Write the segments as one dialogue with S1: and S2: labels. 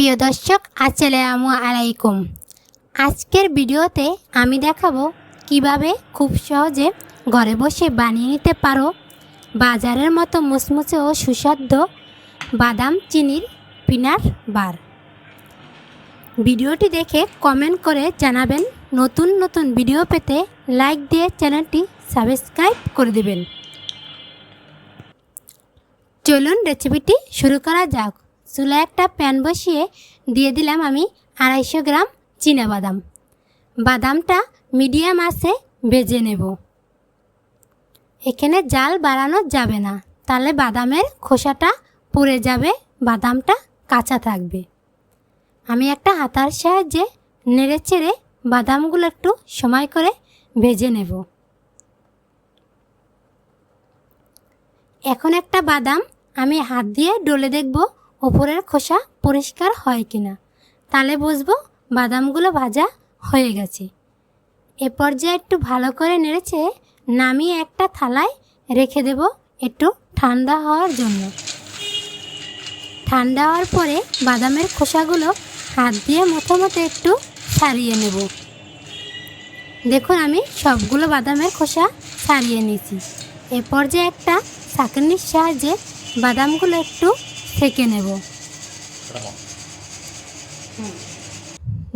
S1: প্রিয় দর্শক, আসসালামু আলাইকুম। আজকের ভিডিওতে আমি দেখাবো কীভাবে খুব সহজে ঘরে বসে বানিয়ে নিতে পারো বাজারের মতো মুচমুচে ও সুস্বাদ্য বাদাম চিনির পিনার বার। ভিডিওটি দেখে কমেন্ট করে জানাবেন, নতুন নতুন ভিডিও পেতে লাইক দিয়ে চ্যানেলটি সাবস্ক্রাইব করে দেবেন। চলুন রেসিপিটি শুরু করা যাক। চুলায় একটা প্যান বসিয়ে দিয়ে দিলাম আমি আড়াইশো গ্রাম বাদাম বাদামটা মিডিয়াম আছে ভেজে নেব। এখানে জাল বাড়ানো যাবে না, তাহলে বাদামের খোসাটা পুড়ে যাবে, বাদামটা কাঁচা থাকবে। আমি একটা হাতার সাহায্যে নেড়ে চেড়ে বাদামগুলো একটু সময় করে ভেজে নেব। এখন একটা বাদাম আমি হাত দিয়ে ডলে দেখব ওপরের খোসা পরিষ্কার হয় কিনা তাহলে বুঝব বাদামগুলো ভাজা হয়ে গেছে। এ পর্যায়ে একটু ভালো করে নেড়েছে নামিয়ে একটা থালায় রেখে দেব একটু ঠান্ডা হওয়ার জন্য। ঠান্ডা হওয়ার পরে বাদামের খোসাগুলো হাত দিয়ে মতো মতো একটু ছাড়িয়ে নেব। দেখুন আমি সবগুলো বাদামের খোসা ছাড়িয়ে নিয়েছি। এ পর্যায়ে একটা ছাঁকনির সাহায্যে বাদামগুলো একটু সেঁকে নেব।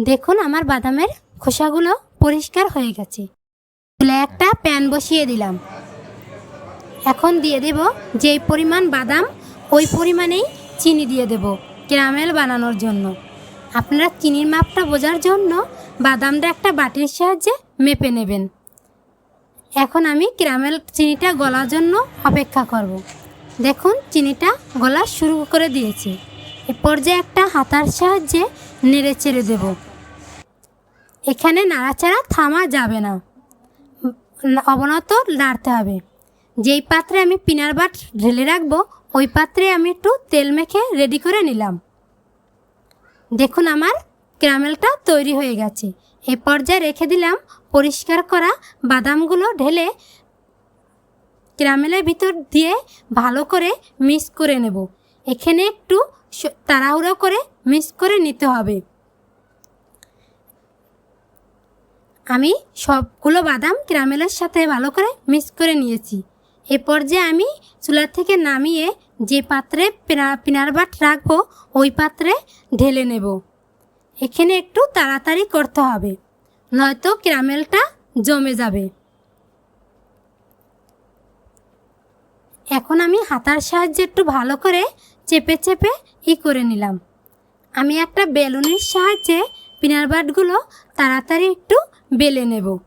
S1: দেখুন আমার বাদামের খোসাগুলো পরিষ্কার হয়ে গেছে। চুলে একটা প্যান বসিয়ে দিলাম। এখন দিয়ে দেব যেই পরিমাণ বাদাম, ওই পরিমাণেই চিনি দিয়ে দেব ক্যারামেল বানানোর জন্য। আপনারা চিনির মাপটা বোঝার জন্য বাদামটা একটা বাটির সাহায্যে মেপে নেবেন। এখন আমি ক্যারামেল চিনিটা গলার জন্য অপেক্ষা করব। দেখুন, চিনিটা গলা শুরু করে দিয়েছে। এ পর্যায়ে একটা হাতার সাহায্যে নেড়ে চেড়ে দেব। এখানে নাড়াচাড়া থামা যাবে না। অবনত নাড়তে হবে। যেই পাত্রে আমি পিনার বাট ঢেলে রাখব, ওই পাত্রে আমি একটু তেল মেখে রেডি করে নিলাম। দেখুন, আমার ক্যারামেলটা তৈরি হয়ে গেছে। এ পর্যায়ে রেখে দিলাম পরিষ্কার করা বাদামগুলো ঢেলে ক্যারামেলের ভিতর দিয়ে ভালো করে মিক্স করে নেব। এখানে একটু তাড়াহুড়ো করে মিক্স করে নিতে হবে। আমি সবগুলো বাদাম ক্যারামেলের সাথে ভালো করে মিক্স করে নিয়েছি। এ পর্যায়ে আমি চুলার থেকে নামিয়ে যে পাত্রে পিনা- পিনার বাট রাখব, ওই পাত্রে ঢেলে নেব। এখানে একটু তাড়াতাড়ি করতে হবে, নয়তো ক্যারামেলটা জমে যাবে। এখন আমি হাতার সাহায্যে একটু ভালো করে চেপে চেপে ই করে নিলাম। আমি একটা বেলুনের সাহায্যে পিনার বাটগুলো তাড়াতাড়ি একটু বেলে নেব।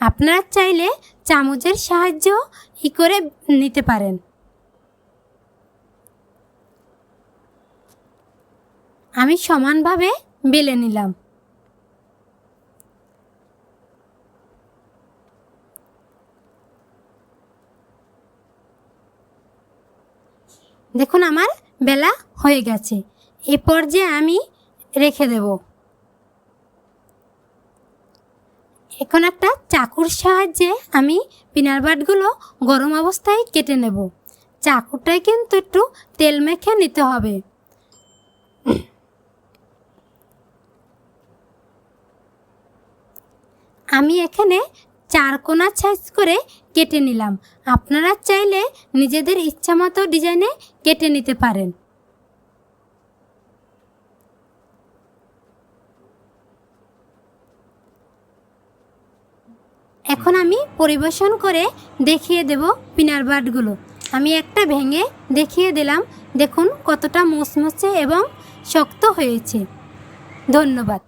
S1: আপনারা চাইলে চামচের সাহায্য ই করে নিতে পারেন। আমি সমানভাবে বেলে নিলাম। দেখুন আমার বেলা হয়ে গেছে। এ পর্যায়ে আমি রেখে দেব। এখন একটা চাকুর সাহায্যে আমি পিনার বাটগুলো গরম অবস্থায় কেটে নেব। চাকুটায় কিন্তু একটু তেল মেখে নিতে হবে। আমি এখানে চার কোনা সাইজ করে কেটে নিলাম। আপনারা চাইলে নিজেদের ইচ্ছা মতো ডিজাইনে কেটে নিতে পারেন। এখন আমি পরিবেশন করে দেখিয়ে দেব পিনার বাটগুলো আমি একটা ভেঙে দেখিয়ে দিলাম। দেখুন কতটা মুচমুচে এবং শক্ত হয়েছে। ধন্যবাদ।